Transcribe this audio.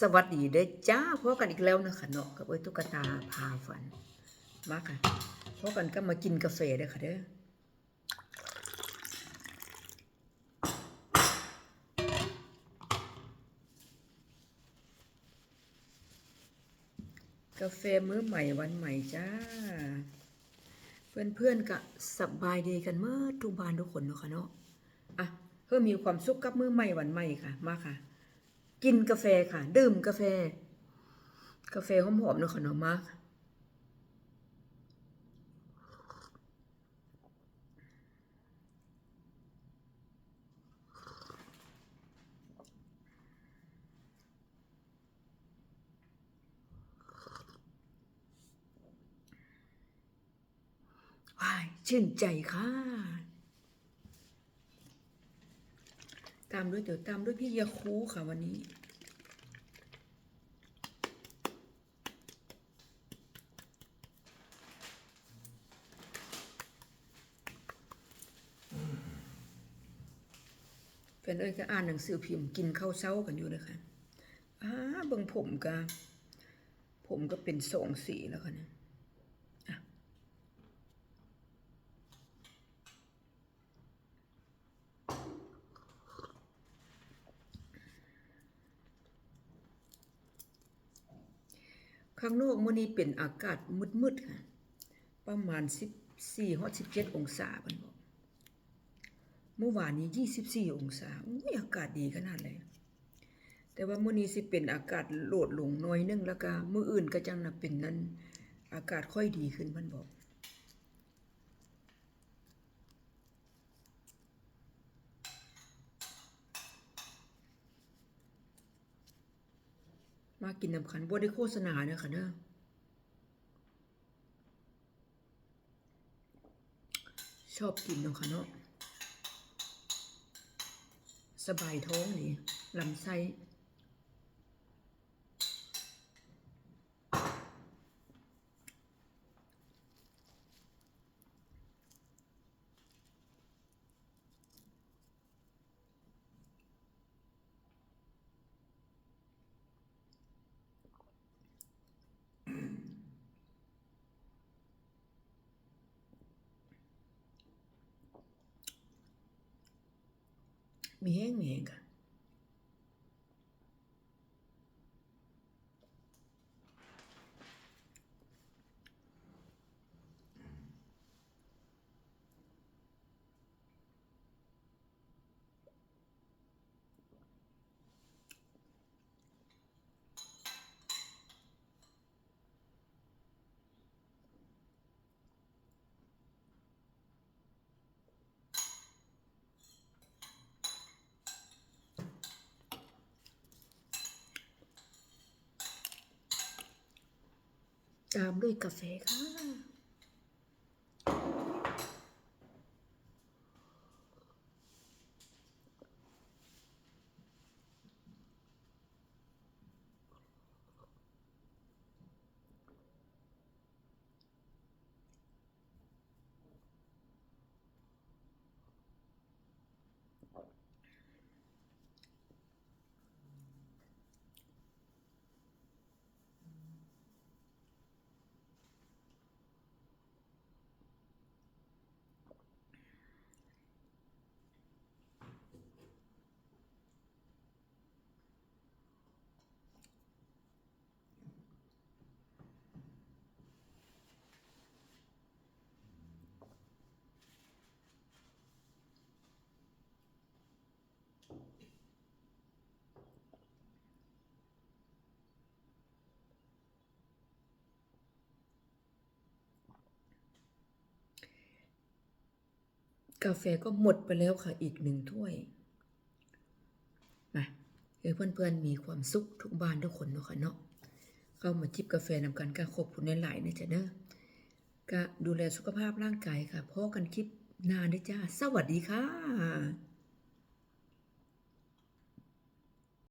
สวัสดีเด้อจ้าพบกันอีกแล้วนะคะเนาะกับเอ้ยตุ๊กตาพาฝัน มาค่ะพบกันก็มากินกาแฟเด้อค่ะเด้อากาแฟมื้อใหม่วันใหม่จ้า เพื่อนๆก็สบายดีกันเมื่อทุกบ้านทุกคนเนาะค่ะเนาะอะเพื่อมีความสุขกับมื้อใหม่วันใหม่ค่ะ มาค่ะ กินกาแฟค่ะ ดื่มกาแฟ กาแฟหอมๆเนาะค่ะเนาะมากว้ายชื่นใจค่ะ ตามด้วยเดี๋ยวตามด้วยพี่ยาคูค่ะวันนี้ แฟนเอ้ยก็อ่านหนังสือพิมพ์กินข้าวเช้ากันอยู่เลยค่ะอ้าเบิ่งผมก็ ผมก็เป็นสองสีแล้วค่ะเนี่ย ข้างนอกมื้อนี้เป็นอากาศมืดๆค่ะ ประมาณ 14ฮอด17 องศาเพิ่นบอกเมื่อวานนี้ 24 องศาอุ้ยอากาศดีขนาดเลยแต่ว่ามื้อนี้สิเป็นอากาศโลดลงน้อยนึงแล้วก็มื้ออื่นก็จังน่ะเป็นนั้นอากาศค่อยดีขึ้นเพิ่นบอก มากินน้ำขันบ่ได้โฆษณาเด้อค่ะเด้อชอบกินเนาะค่ะเนาะสบายท้องนี่ลำไส้ มีแห้ ตามด้วยกาแฟค่ะ กาแฟก็หมดไปแล้วค่ะอีกหนึ่งถ้วยมาเออเพื่อนๆมีความสุขทุกบ้านทุกคนเนาะค่ะเนาะเข้ามาจิบกาแฟนำกันก็ขอบคุณหลายๆนะจ๊ะเด้อก็ดูแลสุขภาพร่างกายค่ะพอกันคลิปหนานด้วยจ้า สวัสดีค่ะ